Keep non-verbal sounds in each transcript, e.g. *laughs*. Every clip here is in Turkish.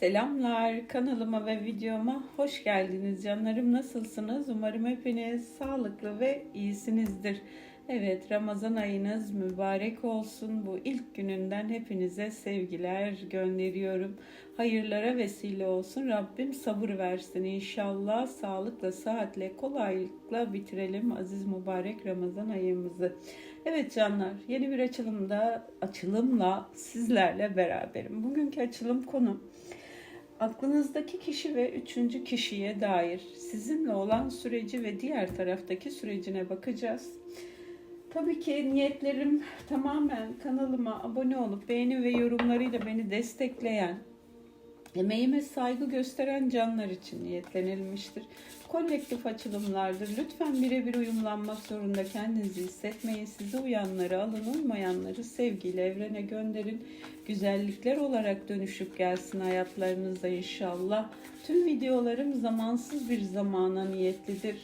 Selamlar kanalıma ve videoma. Hoş geldiniz canlarım. Nasılsınız? Umarım hepiniz sağlıklı ve iyisinizdir. Evet Ramazan ayınız mübarek olsun. Bu ilk gününden hepinize sevgiler gönderiyorum. Hayırlara vesile olsun. Rabbim sabır versin inşallah. Sağlıkla sıhhatle kolaylıkla bitirelim aziz mübarek Ramazan ayımızı. Evet canlar yeni bir açılımda açılımla sizlerle beraberim. Bugünkü açılım konu aklınızdaki kişi ve üçüncü kişiye dair sizinle olan süreci ve diğer taraftaki sürecine bakacağız. Tabii ki niyetlerim tamamen kanalıma abone olup beğeni ve yorumlarıyla beni destekleyen, emeğime saygı gösteren canlar için niyetlenilmiştir. Kolektif açılımlardır. Lütfen birebir uyumlanmak zorunda kendinizi hissetmeyin. Size uyanları alın, uymayanları sevgiyle evrene gönderin. Güzellikler olarak dönüşüp gelsin hayatlarınıza inşallah. Tüm videolarım zamansız bir zamana niyetlidir.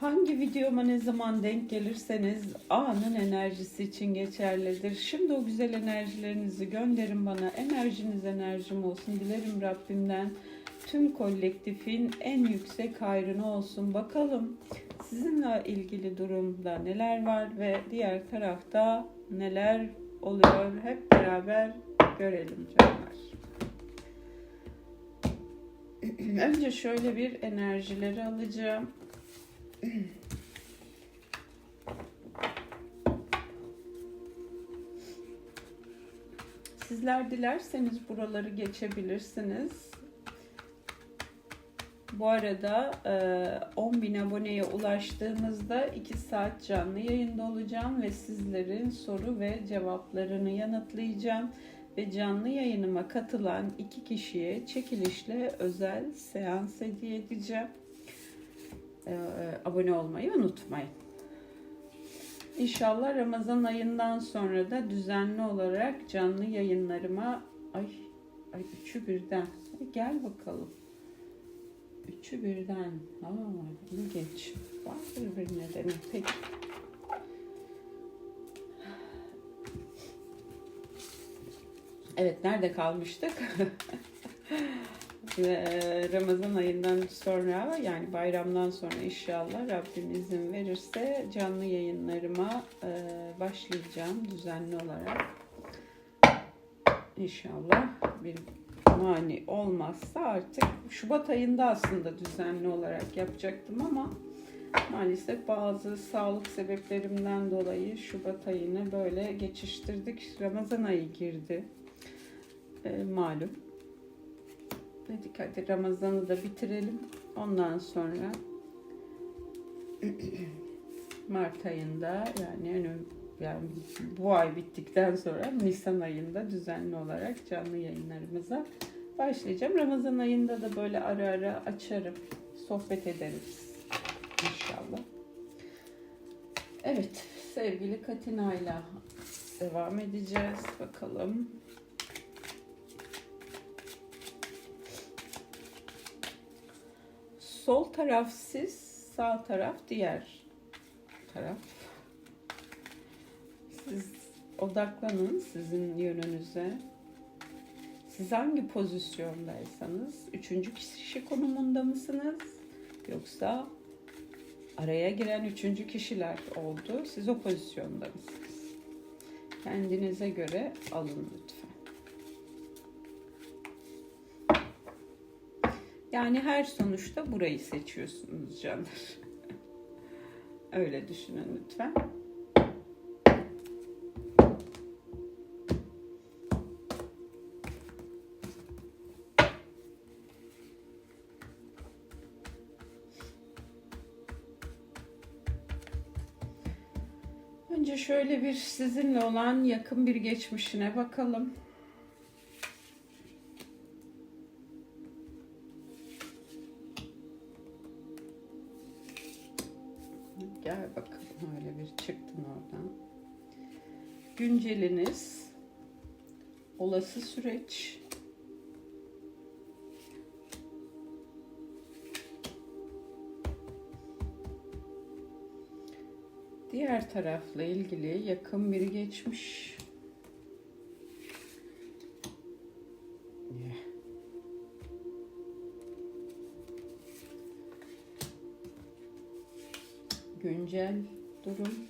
Hangi videoma ne zaman denk gelirseniz anın enerjisi için geçerlidir. Şimdi o güzel enerjilerinizi gönderin bana. Enerjiniz enerjim olsun. Dilerim Rabbimden tüm kolektifin en yüksek hayrını olsun. Bakalım sizinle ilgili durumda neler var ve diğer tarafta neler oluyor hep beraber görelim canlar. *clears throat* Önce şöyle bir enerjileri alacağım. *clears throat* Sizler dilerseniz buraları geçebilirsiniz. Bu arada 10 bin aboneye ulaştığımızda 2 saat canlı yayında olacağım ve sizlerin soru ve cevaplarını yanıtlayacağım. Ve canlı yayınıma katılan iki kişiye çekilişle özel seans hediye edeceğim. Ee, abone olmayı unutmayın. İnşallah Ramazan ayından sonra da düzenli olarak canlı yayınlarıma ay ay üçü birden gel bakalım. Üçü birden. Aa, bunu geç. Vardır bir nedeni. Peki. Evet, nerede kalmıştık? *laughs* Ve Ramazan ayından sonra yani bayramdan sonra inşallah Rabbim izin verirse canlı yayınlarıma e, başlayacağım düzenli olarak. İnşallah bir mani olmazsa artık Şubat ayında aslında düzenli olarak yapacaktım ama maalesef bazı sağlık sebeplerimden dolayı Şubat ayını böyle geçiştirdik. Ramazan ayı girdi. E, malum. Dedik hadi Ramazan'ı da bitirelim. Ondan sonra *clears throat* Mart ayında yani önüm yani bu ay bittikten sonra Nisan ayında düzenli olarak canlı yayınlarımıza başlayacağım. Ramazan ayında da böyle ara ara açarım. Sohbet ederiz inşallah. Evet sevgili Katina ile devam edeceğiz. Bakalım. Sol taraf siz, sağ taraf diğer taraf. Siz odaklanın sizin yönünüze. Siz hangi pozisyondaysanız, üçüncü kişi konumunda mısınız? Yoksa araya giren üçüncü kişiler oldu. Siz o pozisyonda mısınız? Kendinize göre alın lütfen. Yani her sonuçta burayı seçiyorsunuz canlar. Öyle düşünün lütfen. Önce şöyle bir sizinle olan yakın bir geçmişine bakalım. sonrası süreç. Diğer tarafla ilgili yakın biri geçmiş. Güncel durum.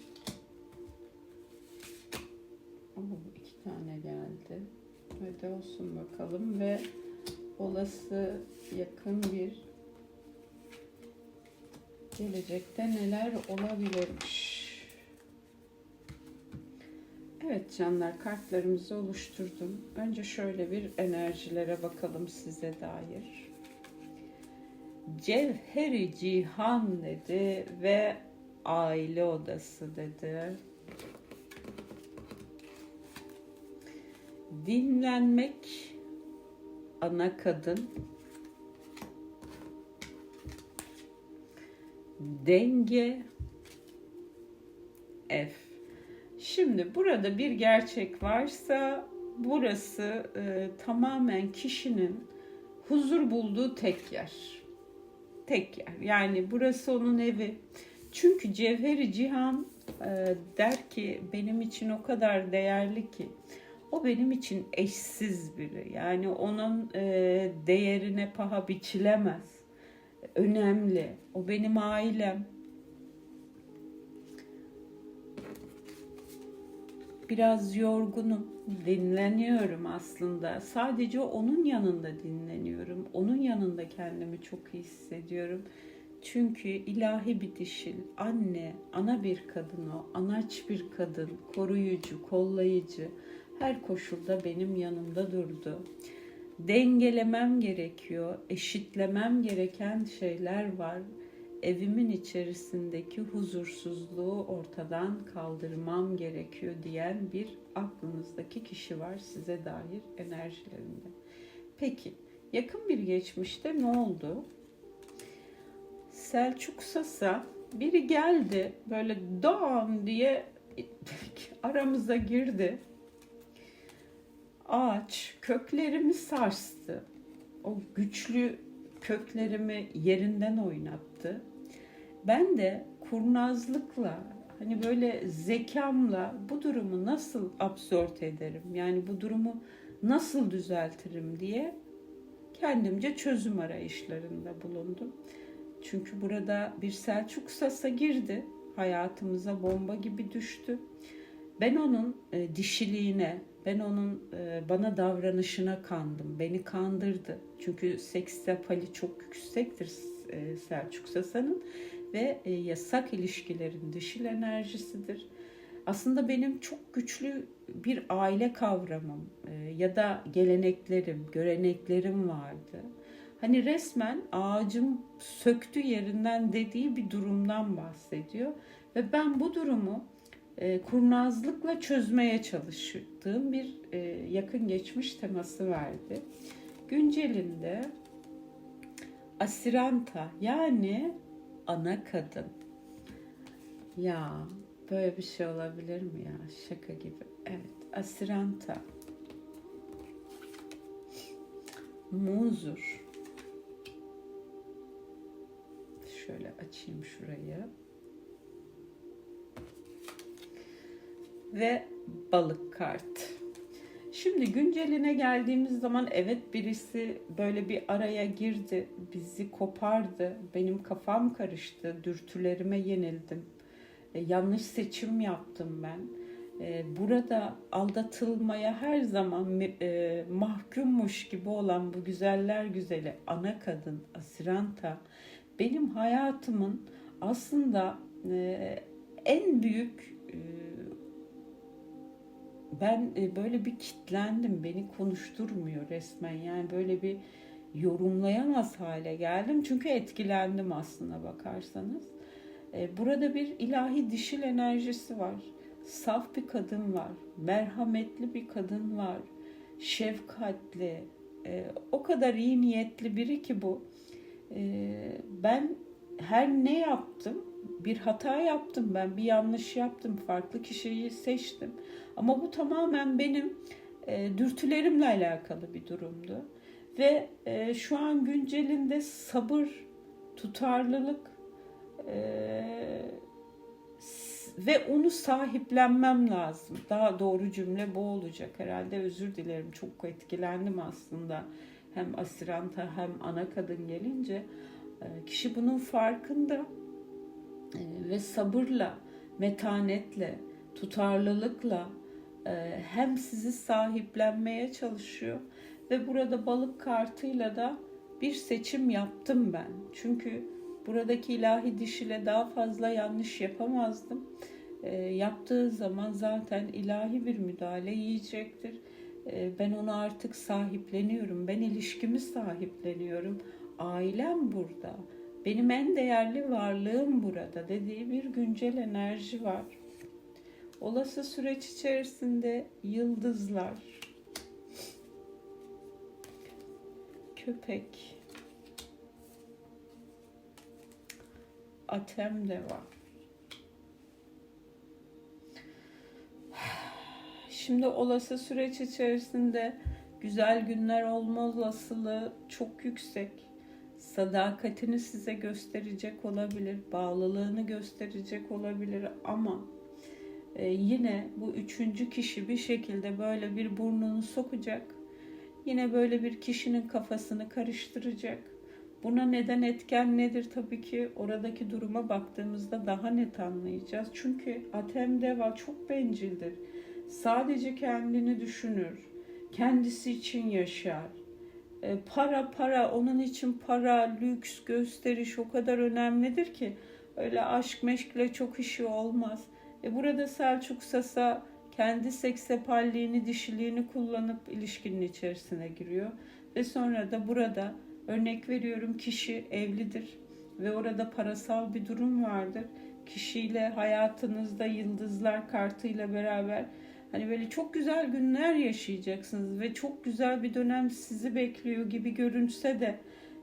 Bakalım ve olası yakın bir gelecekte neler olabilirmiş. Evet canlar kartlarımızı oluşturdum. Önce şöyle bir enerjilere bakalım size dair. Cevheri Cihan dedi ve aile odası dedi. Dinlenmek ana kadın. Denge F. Şimdi burada bir gerçek varsa burası e, tamamen kişinin huzur bulduğu tek yer. Tek yer. Yani burası onun evi. Çünkü Cevheri Cihan e, der ki benim için o kadar değerli ki o benim için eşsiz biri. Yani onun e, değerine paha biçilemez. Önemli. O benim ailem. Biraz yorgunum. Dinleniyorum aslında. Sadece onun yanında dinleniyorum. Onun yanında kendimi çok iyi hissediyorum. Çünkü ilahi bir anne, ana bir kadın o, anaç bir kadın, koruyucu, kollayıcı, her koşulda benim yanımda durdu. Dengelemem gerekiyor, eşitlemem gereken şeyler var. Evimin içerisindeki huzursuzluğu ortadan kaldırmam gerekiyor diyen bir aklınızdaki kişi var size dair enerjilerinde. Peki yakın bir geçmişte ne oldu? Selçuk Sasa biri geldi böyle doğan diye *laughs* aramıza girdi ağaç köklerimi sarstı. O güçlü köklerimi yerinden oynattı. Ben de kurnazlıkla hani böyle zekamla bu durumu nasıl absorbe ederim? Yani bu durumu nasıl düzeltirim diye kendimce çözüm arayışlarında bulundum. Çünkü burada bir Selçuk Sasa girdi. Hayatımıza bomba gibi düştü. Ben onun e, dişiliğine, ben onun e, bana davranışına kandım. Beni kandırdı. Çünkü seksapali çok yüksektir e, Selçuk Sasa'nın ve e, yasak ilişkilerin dişil enerjisidir. Aslında benim çok güçlü bir aile kavramım ya da geleneklerim, göreneklerim vardı. Hani resmen ağacım söktü yerinden dediği bir durumdan bahsediyor. Ve ben bu durumu e, kurnazlıkla çözmeye çalıştığım bir e, yakın geçmiş teması verdi. Güncelinde Asiranta yani ana kadın. Ya böyle bir şey olabilir mi ya? Şaka gibi. Evet, Asiranta. Muzur. Şöyle açayım şurayı. Ve balık kart. Şimdi günceline geldiğimiz zaman evet birisi böyle bir araya girdi, bizi kopardı, benim kafam karıştı, dürtülerime yenildim, e, yanlış seçim yaptım ben. E, burada aldatılmaya her zaman e, mahkummuş gibi olan bu güzeller güzeli ana kadın Asiranta benim hayatımın aslında en büyük ben e, böyle bir kitlendim. Beni konuşturmuyor resmen. Yani böyle bir yorumlayamaz hale geldim. Çünkü etkilendim aslına bakarsanız. E, burada bir ilahi dişil enerjisi var. Saf bir kadın var. Merhametli bir kadın var. Şefkatli. E, o kadar iyi niyetli biri ki bu. Ben her ne yaptım bir hata yaptım ben, bir yanlış yaptım, farklı kişiyi seçtim. Ama bu tamamen benim e, dürtülerimle alakalı bir durumdu. Ve e, şu an güncelinde sabır, tutarlılık e, ve onu sahiplenmem lazım. Daha doğru cümle bu olacak herhalde. Özür dilerim. Çok etkilendim aslında. Hem asiranta hem ana kadın gelince. E, kişi bunun farkında e, ve sabırla, metanetle, tutarlılıkla hem sizi sahiplenmeye çalışıyor ve burada balık kartıyla da bir seçim yaptım ben. Çünkü buradaki ilahi dişile daha fazla yanlış yapamazdım. E, yaptığı zaman zaten ilahi bir müdahale yiyecektir. E, ben onu artık sahipleniyorum. Ben ilişkimi sahipleniyorum. Ailem burada. Benim en değerli varlığım burada dediği bir güncel enerji var. Olası süreç içerisinde yıldızlar, köpek, atem de var. Şimdi olası süreç içerisinde güzel günler olma olasılığı çok yüksek. Sadakatini size gösterecek olabilir, bağlılığını gösterecek olabilir ama e, yine bu üçüncü kişi bir şekilde böyle bir burnunu sokacak. Yine böyle bir kişinin kafasını karıştıracak. Buna neden etken nedir tabii ki oradaki duruma baktığımızda daha net anlayacağız. Çünkü Atem Deva çok bencildir. Sadece kendini düşünür. Kendisi için yaşar. E, para para onun için para, lüks, gösteriş o kadar önemlidir ki öyle aşk meşkle çok işi olmaz. E burada Selçuk Sasa kendi seksepalliğini, dişiliğini kullanıp ilişkinin içerisine giriyor. Ve sonra da burada örnek veriyorum kişi evlidir ve orada parasal bir durum vardır. Kişiyle hayatınızda yıldızlar kartıyla beraber hani böyle çok güzel günler yaşayacaksınız ve çok güzel bir dönem sizi bekliyor gibi görünse de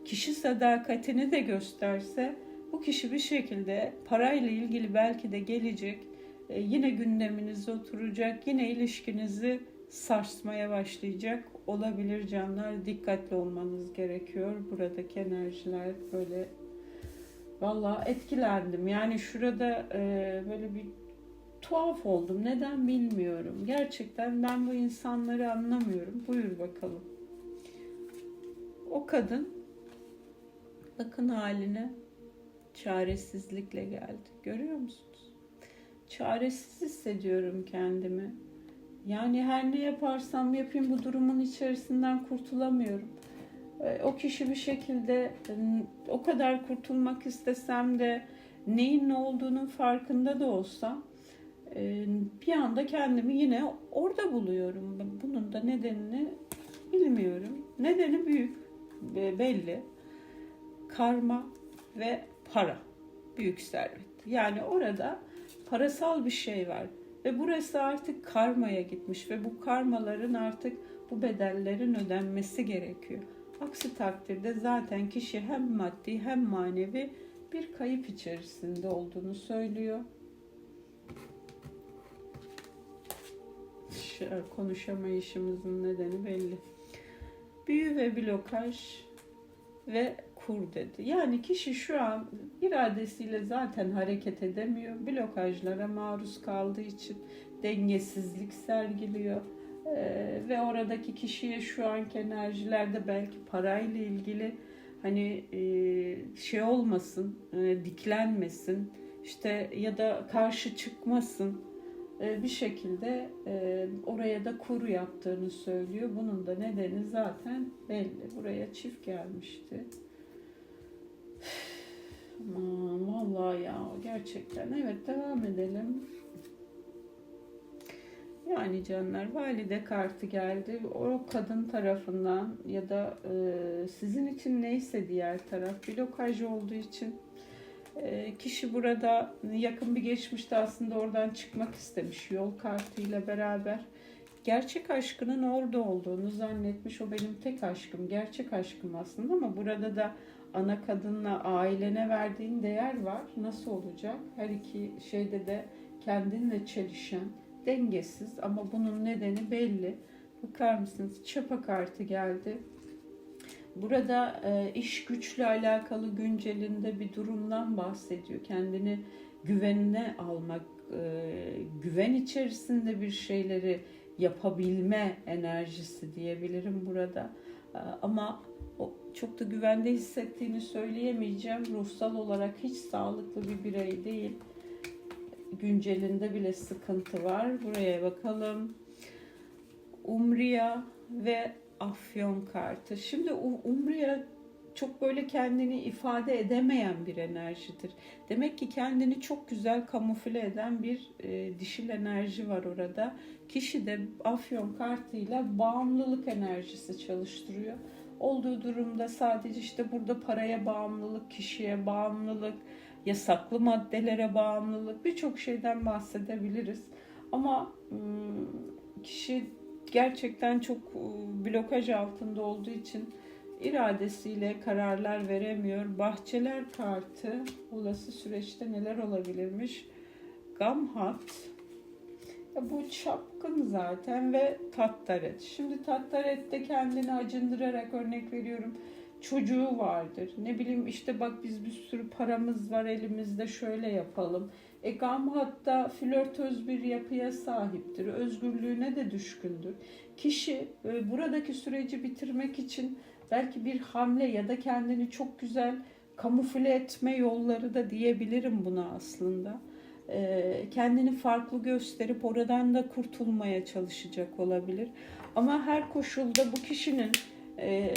kişi sadakatini de gösterse bu kişi bir şekilde parayla ilgili belki de gelecek yine gündeminizde oturacak, yine ilişkinizi sarsmaya başlayacak olabilir canlar. Dikkatli olmanız gerekiyor. Buradaki enerjiler böyle Valla etkilendim. Yani şurada e, böyle bir tuhaf oldum. Neden bilmiyorum. Gerçekten ben bu insanları anlamıyorum. Buyur bakalım. O kadın bakın haline çaresizlikle geldi. Görüyor musunuz? Çaresiz hissediyorum kendimi. Yani her ne yaparsam yapayım bu durumun içerisinden kurtulamıyorum. E, O kişi bir şekilde e, o kadar kurtulmak istesem de neyin ne olduğunun farkında da olsam e, bir anda kendimi yine orada buluyorum. Bunun da nedenini bilmiyorum. Nedeni büyük, belli. Karma ve para, büyük servet. Yani orada parasal bir şey var ve burası artık karmaya gitmiş ve bu karmaların artık bu bedellerin ödenmesi gerekiyor. Aksi takdirde zaten kişi hem maddi hem manevi bir kayıp içerisinde olduğunu söylüyor. Konuşamayışımızın nedeni belli. Büyü ve blokaj ve kur dedi. Yani kişi şu an iradesiyle zaten hareket edemiyor. Blokajlara maruz kaldığı için dengesizlik sergiliyor. Ee, ve oradaki kişiye şu anki enerjilerde belki parayla ilgili hani e, şey olmasın, e, diklenmesin, işte ya da karşı çıkmasın e, bir şekilde e, oraya da kuru yaptığını söylüyor. Bunun da nedeni zaten belli. Buraya çift gelmişti. Aman vallahi ya gerçekten. Evet devam edelim. Yani canlar valide kartı geldi. O kadın tarafından ya da e, sizin için neyse diğer taraf blokaj olduğu için e, kişi burada yakın bir geçmişte aslında oradan çıkmak istemiş yol kartıyla beraber. Gerçek aşkının orada olduğunu zannetmiş. O benim tek aşkım, gerçek aşkım aslında ama burada da ana kadınla ailene verdiğin değer var. Nasıl olacak? Her iki şeyde de kendinle çelişen, dengesiz ama bunun nedeni belli. Bakar mısınız? Çapa kartı geldi. Burada e, iş güçle alakalı güncelinde bir durumdan bahsediyor. Kendini güvenine almak, e, güven içerisinde bir şeyleri yapabilme enerjisi diyebilirim burada. Ee, Ama çok da güvende hissettiğini söyleyemeyeceğim. Ruhsal olarak hiç sağlıklı bir birey değil. Güncelinde bile sıkıntı var. Buraya bakalım. Umriya ve Afyon kartı. Şimdi Umriya çok böyle kendini ifade edemeyen bir enerjidir. Demek ki kendini çok güzel kamufle eden bir e, dişil enerji var orada. Kişi de Afyon kartıyla bağımlılık enerjisi çalıştırıyor. Olduğu durumda sadece işte burada paraya bağımlılık, kişiye bağımlılık, yasaklı maddelere bağımlılık birçok şeyden bahsedebiliriz. Ama ım, kişi gerçekten çok ıı, blokaj altında olduğu için iradesiyle kararlar veremiyor. Bahçeler kartı olası süreçte neler olabilirmiş? Gamhat ya bu çapkın zaten ve Tattaret. Şimdi Tattaret de kendini acındırarak örnek veriyorum. Çocuğu vardır. Ne bileyim işte bak biz bir sürü paramız var elimizde şöyle yapalım. E Gamhat da flörtöz bir yapıya sahiptir. Özgürlüğüne de düşkündür. Kişi e, buradaki süreci bitirmek için belki bir hamle ya da kendini çok güzel kamufle etme yolları da diyebilirim buna aslında. Ee, kendini farklı gösterip oradan da kurtulmaya çalışacak olabilir. Ama her koşulda bu kişinin e,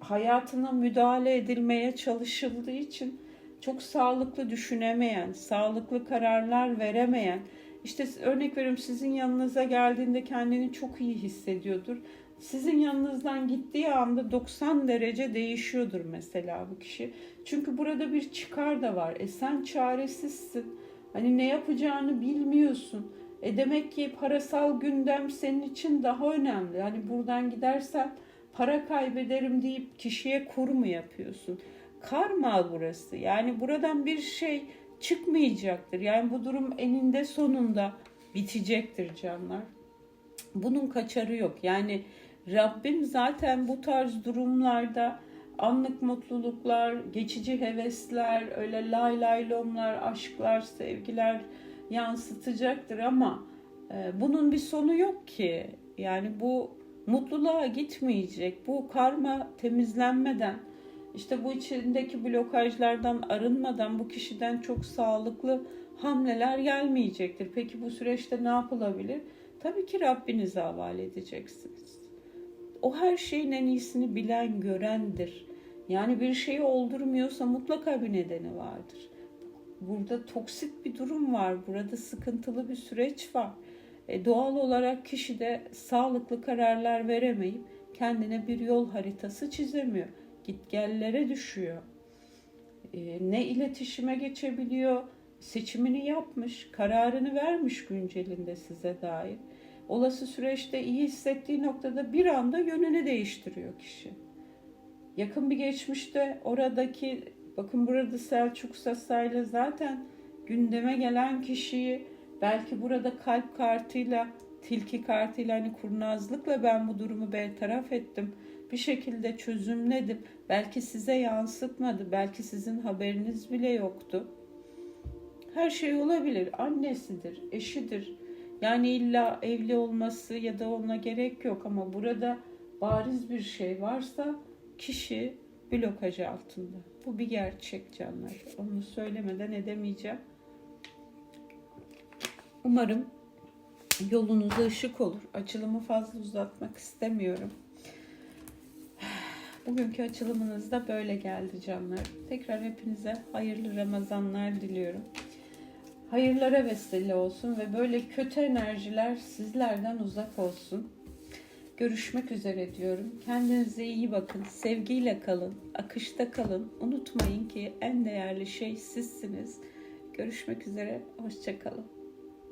hayatına müdahale edilmeye çalışıldığı için çok sağlıklı düşünemeyen, sağlıklı kararlar veremeyen, işte örnek veriyorum sizin yanınıza geldiğinde kendini çok iyi hissediyordur. Sizin yanınızdan gittiği anda 90 derece değişiyordur mesela bu kişi. Çünkü burada bir çıkar da var. E sen çaresizsin. Hani ne yapacağını bilmiyorsun. E demek ki parasal gündem senin için daha önemli. Hani buradan gidersen para kaybederim deyip kişiye kur mu yapıyorsun? Karma burası. Yani buradan bir şey çıkmayacaktır. Yani bu durum eninde sonunda bitecektir canlar. Bunun kaçarı yok. Yani Rabbim zaten bu tarz durumlarda anlık mutluluklar, geçici hevesler, öyle lay lay lomlar, aşklar, sevgiler yansıtacaktır ama e, bunun bir sonu yok ki. Yani bu mutluluğa gitmeyecek. Bu karma temizlenmeden, işte bu içindeki blokajlardan arınmadan bu kişiden çok sağlıklı hamleler gelmeyecektir. Peki bu süreçte ne yapılabilir? Tabii ki Rabbinize havale edeceksiniz. O her şeyin en iyisini bilen, görendir. Yani bir şeyi oldurmuyorsa mutlaka bir nedeni vardır. Burada toksik bir durum var. Burada sıkıntılı bir süreç var. E, doğal olarak kişi de sağlıklı kararlar veremeyip kendine bir yol haritası çizemiyor. Gitgellere düşüyor. E, ne iletişime geçebiliyor, seçimini yapmış, kararını vermiş güncelinde size dair. Olası süreçte iyi hissettiği noktada bir anda yönünü değiştiriyor kişi. Yakın bir geçmişte oradaki bakın burada Selçuk Sasa'yla zaten gündeme gelen kişiyi belki burada kalp kartıyla tilki kartıyla hani kurnazlıkla ben bu durumu bertaraf ettim. Bir şekilde çözümledim. Belki size yansıtmadı. Belki sizin haberiniz bile yoktu. Her şey olabilir. Annesidir, eşidir. Yani illa evli olması ya da ona gerek yok ama burada bariz bir şey varsa kişi blokaj altında. Bu bir gerçek canlar. Onu söylemeden edemeyeceğim. Umarım yolunuza ışık olur. Açılımı fazla uzatmak istemiyorum. Bugünkü açılımınız da böyle geldi canlar. Tekrar hepinize hayırlı Ramazanlar diliyorum. Hayırlara vesile olsun ve böyle kötü enerjiler sizlerden uzak olsun. Görüşmek üzere diyorum. Kendinize iyi bakın. Sevgiyle kalın. Akışta kalın. Unutmayın ki en değerli şey sizsiniz. Görüşmek üzere. Hoşçakalın.